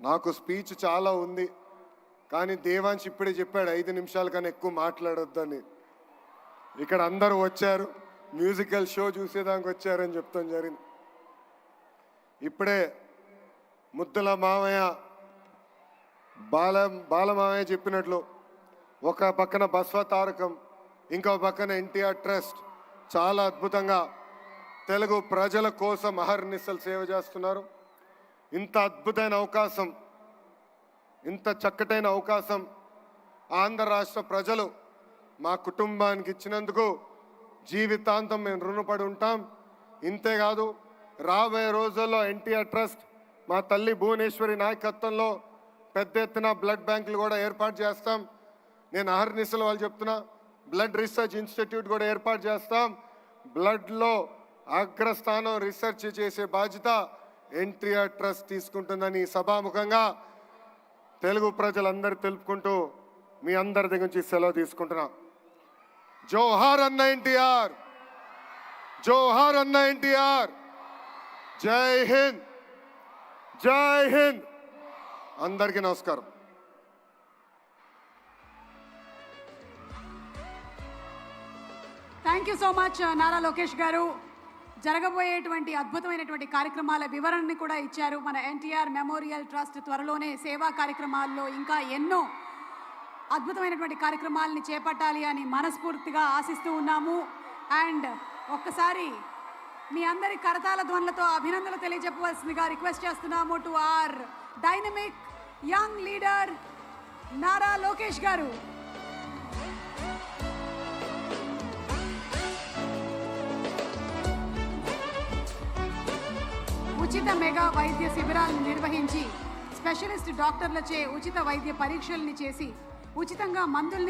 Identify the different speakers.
Speaker 1: నాకు స్పీచ్ చాలా ఉంది కానీ దేవాంశ్ ఇప్పుడే చెప్పాడు ఐదు నిమిషాల కన్నా ఎక్కువ మాట్లాడొద్దని. ఇక్కడ అందరూ వచ్చారు మ్యూజికల్ షో చూసేదానికి వచ్చారని చెప్తాం జరిగింది. ఇప్పుడే ముద్దుల మామయ్య బాల బాలమామయ్య చెప్పినట్లు ఒక పక్కన బస్వ తారకం ఇంకో పక్కన ఎన్టీఆర్ ట్రస్ట్ చాలా అద్భుతంగా తెలుగు ప్రజల కోసం అహర్నిశలు సేవ చేస్తున్నారు. ఇంత అద్భుతమైన అవకాశం ఇంత చక్కటైన అవకాశం ఆంధ్ర రాష్ట్ర ప్రజలు మా కుటుంబానికి ఇచ్చినందుకు జీవితాంతం మేము రుణపడి ఉంటాం. ఇంతేకాదు రాబోయే రోజుల్లో ఎన్టీఆర్ ట్రస్ట్ మా తల్లి భువనేశ్వరి నాయకత్వంలో పెద్ద ఎత్తున బ్లడ్ బ్యాంకులు కూడా ఏర్పాటు చేస్తాం. నేను అహర్నిశలు వాళ్ళు చెప్తున్నా బ్లడ్ రీసెర్చ్ ఇన్స్టిట్యూట్ కూడా ఏర్పాటు చేస్తాం. బ్లడ్లో అగ్రస్థానం రీసెర్చ్ చేసే బాధ్యత ఎన్టీఆర్ ట్రస్ట్ తీసుకుంటుందని సభాముఖంగా తెలుగు ప్రజలందరూ తెలుపుకుంటూ మీ అందరి దగ్గర నుంచి సెలవు తీసుకుంటున్నా. జోహార్ అన్న ఎన్టీఆర్! జోహార్ అన్న ఎన్టీఆర్! జై హింద్! జై హింద్! అందరికీ నమస్కారం.
Speaker 2: Thank you so much Nara Lokesh garu. జరగబోయేటువంటి అద్భుతమైనటువంటి కార్యక్రమాల వివరణని కూడా ఇచ్చారు. మన ఎన్టీఆర్ మెమోరియల్ ట్రస్ట్ త్వరలోనే సేవా కార్యక్రమాల్లో ఇంకా ఎన్నో అద్భుతమైనటువంటి కార్యక్రమాలని చేపట్టాలి అని మనస్ఫూర్తిగా ఆశిస్తూ ఉన్నాము. అండ్ ఒక్కసారి మీ అందరి కరతాల ధ్వనులతో అభినందనలు తెలియజెప్పవలసిందిగా రిక్వెస్ట్ చేస్తున్నాము to our dynamic young leader Nara Lokesh garu. ఉచిత మెగా వైద్య శిబిరాలను నిర్వహించి స్పెషలిస్ట్ డాక్టర్లచే ఉచిత వైద్య పరీక్షల్ని చేసి ఉచితంగా మందుల్ని